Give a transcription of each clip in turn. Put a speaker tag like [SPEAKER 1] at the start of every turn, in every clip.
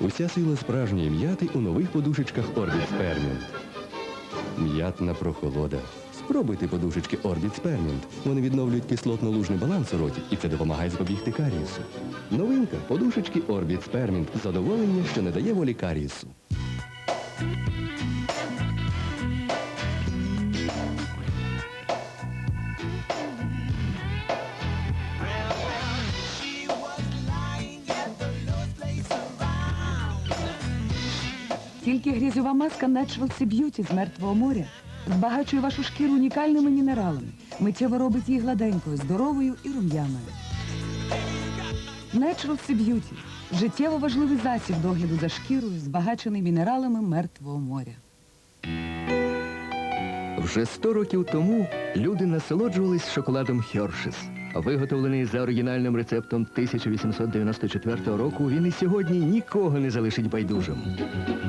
[SPEAKER 1] Уся сила справжньої м'яти у нових подушечках Orbit Спермінт. М'ятна прохолода. Спробуйте подушечки Orbit Спермінт. Вони відновлюють кислотно-лужний баланс у роті, і це допомагає запобігти карієсу. Новинка – подушечки Orbit Spearmint. Задоволення, що не дає волі карієсу.
[SPEAKER 2] Тільки грязьова маска Natural Sea Beauty з мертвого моря збагачує вашу шкіру унікальними мінералами. Миттєво робить її гладенькою, здоровою і рум'яною. Natural Sea Beauty – життєво важливий засіб догляду за шкірою, збагачений мінералами мертвого моря.
[SPEAKER 3] Вже 100 років тому люди насолоджувались шоколадом Хьоршес. Виготовлений за оригінальним рецептом 1894 року, він і сьогодні нікого не залишить байдужим.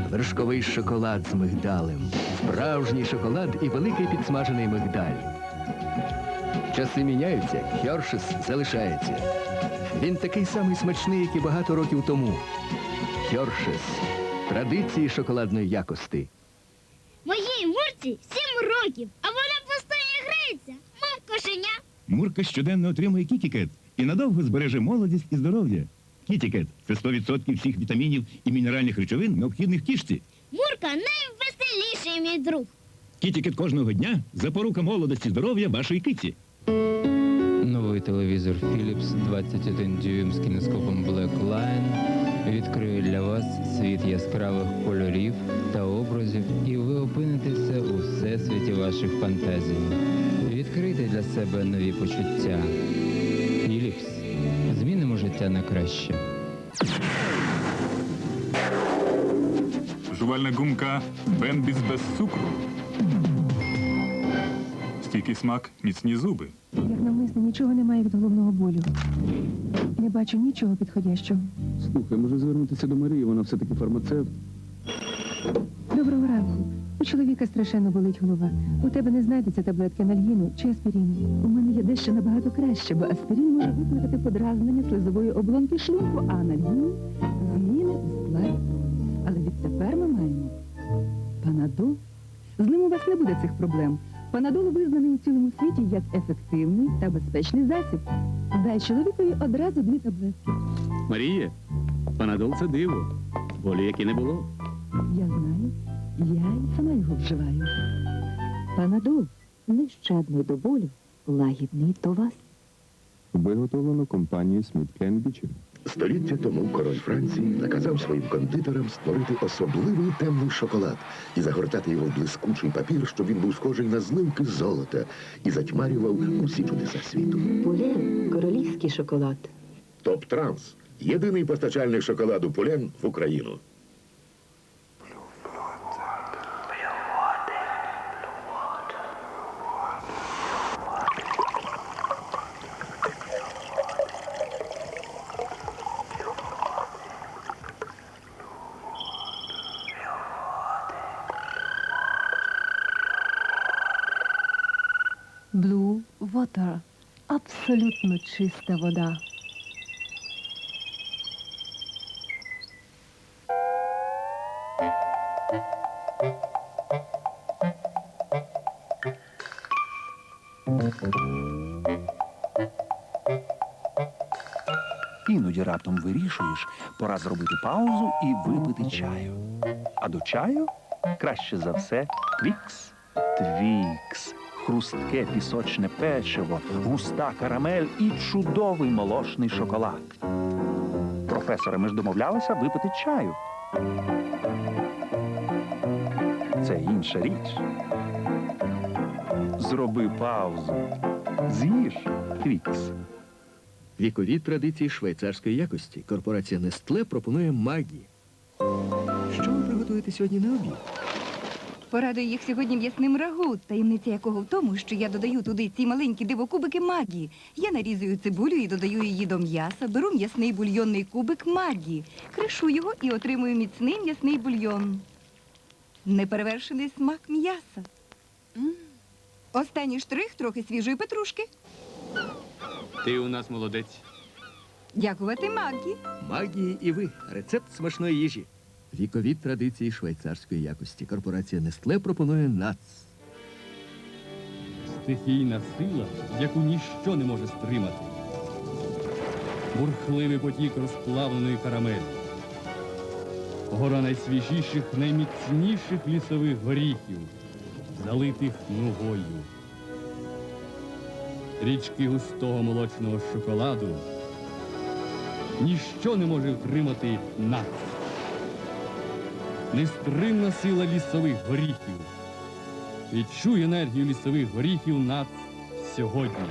[SPEAKER 3] Вершковий шоколад з мигдалем, справжній шоколад і великий підсмажений мигдаль. Часи міняються, Хьоршес залишається. Він такий самий смачний, як і багато років тому. Хьоршес – традиції шоколадної якості.
[SPEAKER 4] Моїй мурці сім років,
[SPEAKER 5] Мурка щоденно отримує кітікет і надовго збереже молодість і здоров'я. Кітікет це 100% всіх вітамінів і мінеральних речовин, необхідних кішці.
[SPEAKER 4] Мурка найвеселіший мій друг.
[SPEAKER 5] Кітікет кожного дня запорука молодості і здоров'я вашої киці.
[SPEAKER 6] Новий телевізор Philips 21 дюйм з кінескопом Blackline відкриє для вас світ яскравих кольорів та образів, і ви опинитеся у всесвіті ваших фантазій. Відкрийте для себе нові почуття. Philips. Змінимо життя на краще.
[SPEAKER 7] Жувальна гумка Бенбіс без цукру. Стійкий смак, міцні зуби.
[SPEAKER 8] Як навмисно нічого немає від головного болю. Не бачу нічого підходящого.
[SPEAKER 9] Слухай, може звернутися до Марії, вона все-таки фармацевт.
[SPEAKER 8] Доброго ранку. У чоловіка страшенно болить голова. У тебе не знайдеться таблетки анальгіну чи аспіріну. У мене є дещо набагато краще, бо аспірин може викликати подразнення слизової оболонки шлунку, а анальгін зміни у складі. Але відтепер ми маємо панадол. З ним у вас не буде цих проблем. Панадол визнаний у цілому світі як ефективний та безпечний засіб. Дай чоловікові одразу дві таблетки.
[SPEAKER 9] Марія, панадол це диво. Болі як і не було.
[SPEAKER 8] Я знаю, я й сама його вживаю. Панадол нещадний до болю, лагідний до вас.
[SPEAKER 10] Виготовлено компанією Сміт Кенбічем.
[SPEAKER 11] Століття тому король Франції наказав своїм кондитерам створити особливий темний шоколад і загортати його в блискучий папір, щоб він був схожий на зливки золота і затьмарював усі чудеса світу.
[SPEAKER 8] Полен королівський шоколад.
[SPEAKER 11] Топ Транс єдиний постачальник шоколаду Полен в Україну.
[SPEAKER 8] Blue Water. Абсолютно чиста вода.
[SPEAKER 12] Іноді раптом вирішуєш, пора зробити паузу і випити чаю. А до чаю краще за все твікс. Твікс. Хрустке пісочне печиво, густа карамель і чудовий молочний шоколад. Професоре, ми ж домовлялися випити чаю. Це інша річ. Зроби паузу. З'їж твікс.
[SPEAKER 3] Вікові традиції швейцарської якості. Корпорація Нестле пропонує магі. Що ви приготуєте сьогодні на обід?
[SPEAKER 2] Порадую їх сьогодні м'ясним рагу, таємниця якого в тому, що я додаю туди ці маленькі дивокубики магії. Я нарізую цибулю і додаю її до м'яса, беру м'ясний бульйонний кубик магії, кришу його і отримую міцний м'ясний бульйон. Неперевершений смак м'яса. Останній штрих трохи свіжої петрушки.
[SPEAKER 9] Ти у нас молодець.
[SPEAKER 2] Дякувати Маггі.
[SPEAKER 3] Магії і ви. Рецепт смачної їжі. Вікові традиції швейцарської якості. Корпорація Нестле пропонує НАЦ.
[SPEAKER 5] Стихійна сила, яку ніщо не може стримати. Бурхливий потік розплавленої карамелі. Гора найсвіжіших, найміцніших лісових горіхів, залитих нугою. Річки густого молочного шоколаду. Ніщо не може втримати нац. Нестримна сила лісових горіхів. Відчуй енергію лісових горіхів над сьогодні.